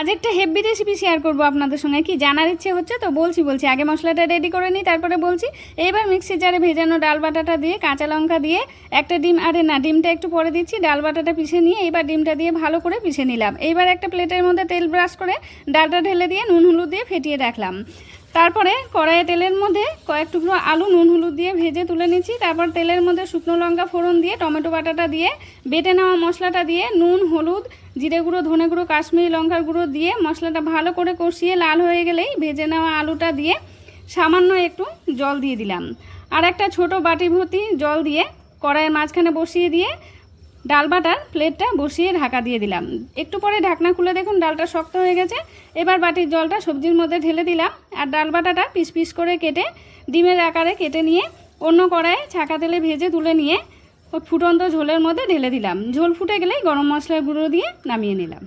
আজ একটা heavy recipe share করব আপনাদের সঙ্গে। কি জানার ইচ্ছে হচ্ছে তো বলছি বলছি। আগে মশলাটা রেডি করে নিই, তারপরে বলছি। এবার মিক্সি জারে ভেজানো ডাল বাটাটা দিয়ে, কাঁচা লঙ্কা দিয়ে, একটা ডিম, আরে না, ডিমটা একটু পরে দিচ্ছি, ডাল বাটাটা পিষে নিয়ে এবার ডিমটা দিয়ে ভালো করে পিষে নিলাম। এইবার একটা প্লেটের মধ্যে তেল ব্রাশ করে ডালটা ঢেলে দিয়ে নুন হলুদ দিয়ে ফেটিয়ে রাখলাম। তারপরে কড়াইয়ে তেলের মধ্যে কয়েক টুকরো আলু, নুন, হলুদ দিয়ে ভেজে তুলে নিচ্ছি। তারপর তেলের মধ্যে শুকনো লঙ্কা ফোড়ন দিয়ে, টমেটো বাটাটা দিয়ে, বেটে নেওয়া মশলাটা দিয়ে, নুন, হলুদ, জিরে গুঁড়ো, ধনে গুঁড়ো, কাশ্মীরি লঙ্কার গুঁড়ো দিয়ে মশলাটা ভালো করে কষিয়ে লাল হয়ে গেলেই ভেজে নেওয়া আলুটা দিয়ে সামান্য একটু জল দিয়ে দিলাম। আর একটা ছোট বাটি ভর্তি জল দিয়ে কড়াইয়ের মাঝখানে বসিয়ে দিয়ে ডাল বাটার প্লেটটা বসিয়ে ঢাকা দিয়ে দিলাম। একটু পরে ঢাকনা খুলে দেখুন ডালটা শক্ত হয়ে গেছে। এবার বাটির জলটা সবজির মধ্যে ঢেলে দিলাম আর ডাল বাটাটা পিস পিস করে কেটে ডিমের আকারে কেটে নিয়ে অন্য কড়াইয়ে ছাঁকা তেলে ভেজে তুলে নিয়ে ফুটন্ত ঝোলের মধ্যে ঢেলে দিলাম। ঝোল ফুটে গেলেই গরম মশলার গুঁড়ো দিয়ে নামিয়ে নিলাম।